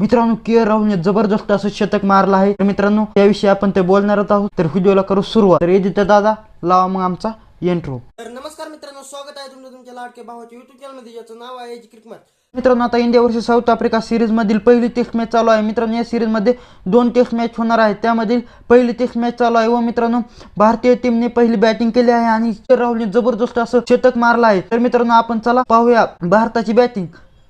मित्रांनो के राहुलने जबरदस्त असं शतक मारलं आहे. तर मित्रांनो त्याविषयी आपण ते बोलणारच आहोत तर व्हिडिओला करू सुरुवात. तर येते दादा लावा मग आमचा एंट्रो तर नमस्कार मित्रांनो स्वागत आहे तुमचं तुमच्या लाडक्या भावाच्या युट्यूब चॅनलमध्ये ज्याचं नाव आहे एज क्रिकमॅट मित्रांनो आता India versus South Africa series मधील पहिली टेस्ट मॅच चालू आहे. मित्रांनो या सिरीजमध्ये दोन टेस्ट मॅच होणार आहेत. त्यामधील पहिली टेस्ट मॅच चालू आहे व मित्रांनो भारतीय टीमने पहिली बॅटिंग केली आहे आणि राहुलने जबरदस्त असं शतक मारलं आहे. तर मित्रांनो आपण चला पाहूया भारताची बॅटिंग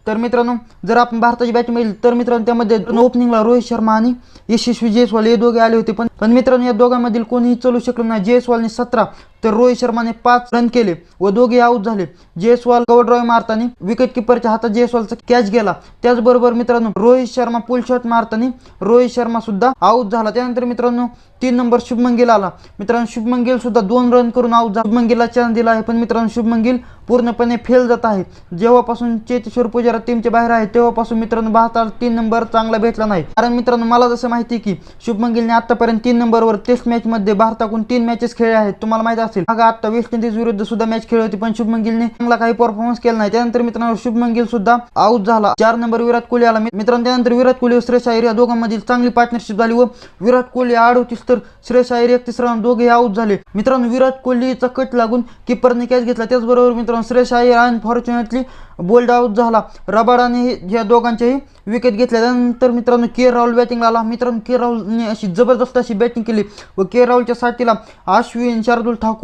तर मित्रांनो जर आपण भारताची बॅटिंग बघितली तर मित्रांनो त्यामध्ये ओपनिंगला रोहित शर्मा आणि यशस्वी जयस्वाल हे दोघे आले होते. पण पण मित्रांनो या दोघांमधील कोणीही चलू शकलं नाही. जयस्वालने सतरा तर रोहित शर्माने पाच रन केले व दोघे आऊट झाले. जयस्वाल कव्हर ड्रॉय मारताना विकेट किपरच्या हातात जयस्वालचा कॅच गेला. त्याचबरोबर मित्रांनो रोहित शर्मा पुल शॉट मारताना रोहित शर्मा सुद्धा आऊट झाला. त्यानंतर मित्रांनो तीन नंबर शुभमन गिल आला. मित्रांनो शुभमन गिल सुद्धा दोन रन करून आऊट झाला. शुभमन गिलला चान्स दिला आहे पण मित्रांनो शुभमन गिल पूर्णपणे फेल जात आहे. जेव्हापासून चेतेश्वर पुजारा टीमच्या बाहेर आहे तेव्हापासून मित्रांनो भारताला तीन नंबर चांगला भेटला नाही. कारण मित्रांनो मला जसं माहिती आहे की शुभमन गिलने आतापर्यंत तीन नंबरवर टेस्ट मॅचमध्ये भारताकडून तीन मॅचेस खेळले आहेत. तुम्हाला माहिती असेल मग आता वेस्ट इंडिज विरुद्ध सुद्धा मॅच खेळली होती पण शुभमन गिलने चांगला काही परफॉर्मन्स केला नाही. त्यानंतर मित्रांनो शुभमन गिल सुद्धा आउट झाला. चार नंबर विराट कोहली आला. मित्रांनो त्यानंतर विराट कोहली व श्रेयस अय्यर या दोघांमधील चांगली पार्टनरशिप झाली व विराट कोहली अडोतीस तर श्रेयस अय्यर एकतीस रन दोघे आउट झाले. मित्रांनो विराट कोहलीचा कट लागून किपरने कॅच घेतला. त्याचबरोबर मित्रांनो Shreyas Iyer unfortunately bold out झाला. रबाडाने या दोघांच्याही विकेट घेतल्या त्यानंतर मित्रांनो के राहुल बॅटिंगला आला. मित्रांनो के राहुलने अशी जबरदस्त अशी बॅटिंग केली व के राहुलच्या साथीला अश्विन शार्दुल ठाकूर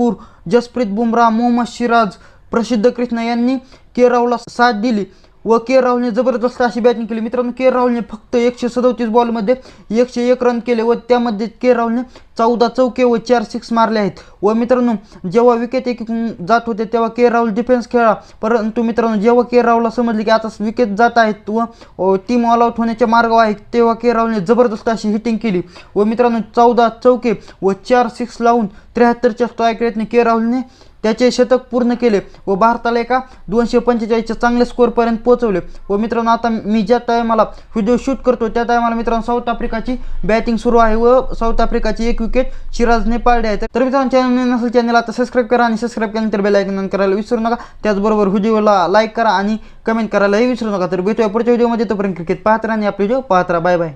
जसप्रीत बुमराह मोहम्मद सिराज प्रसिद्ध कृष्ण यांनी केरवला साथ दिली. व के राहुलने जबरदस्त अशी बॅटिंग केली. मित्रांनो के राहुलने फक्त एकशे सदोतीस बॉलमध्ये एकशे एक रन केले व त्यामध्ये के राहुलने चौदा चौके व चार सिक्स मारले आहेत. व मित्रांनो जेव्हा विकेट एक जात होते तेव्हा के राहुल डिफेन्स खेळा. परंतु मित्रांनो जेव्हा के राहुलला समजले की आता विकेट जात आहेत व टीम ऑल आउट होण्याच्या मार्गावर आहेत तेव्हा के राहुलने जबरदस्त अशी हिटिंग केली. व मित्रांनो चौदा चौके व चार सिक्स लावून त्र्याहत्तरच्या स्ट्राईक रेटने के राहुलने त्याचे शतक पूर्ण केले व भारताला एका दोनशे पंचेचाळीसच्या चांगल्या स्कोअरपर्यंत पोहोचवले. व मित्रांनो आता मी ज्या टायमाला व्हिडिओ शूट करतो त्या टायमाला मित्रांनो साऊथ आफ्रिकाची बॅटिंग सुरू आहे व साऊथ आफ्रिकाची एक विकेट शिराजने पाळली आहे. तर मित्रांनो चॅनल नसेल चॅनल आता सबस्क्राईब करा आणि सबस्क्राईब केल्यानंतर बेल आयकन करायला विसरू नका. त्याचबरोबर व्हिडिओला लाईक करा आणि कमेंट करायलाही विसरू नका. तर भेटूया पुढच्या व्हिडिओमध्ये तोपर्यंत क्रिकेट पाहत राहा आणि आपले व्हिडिओ पाहत राहा. Bye bye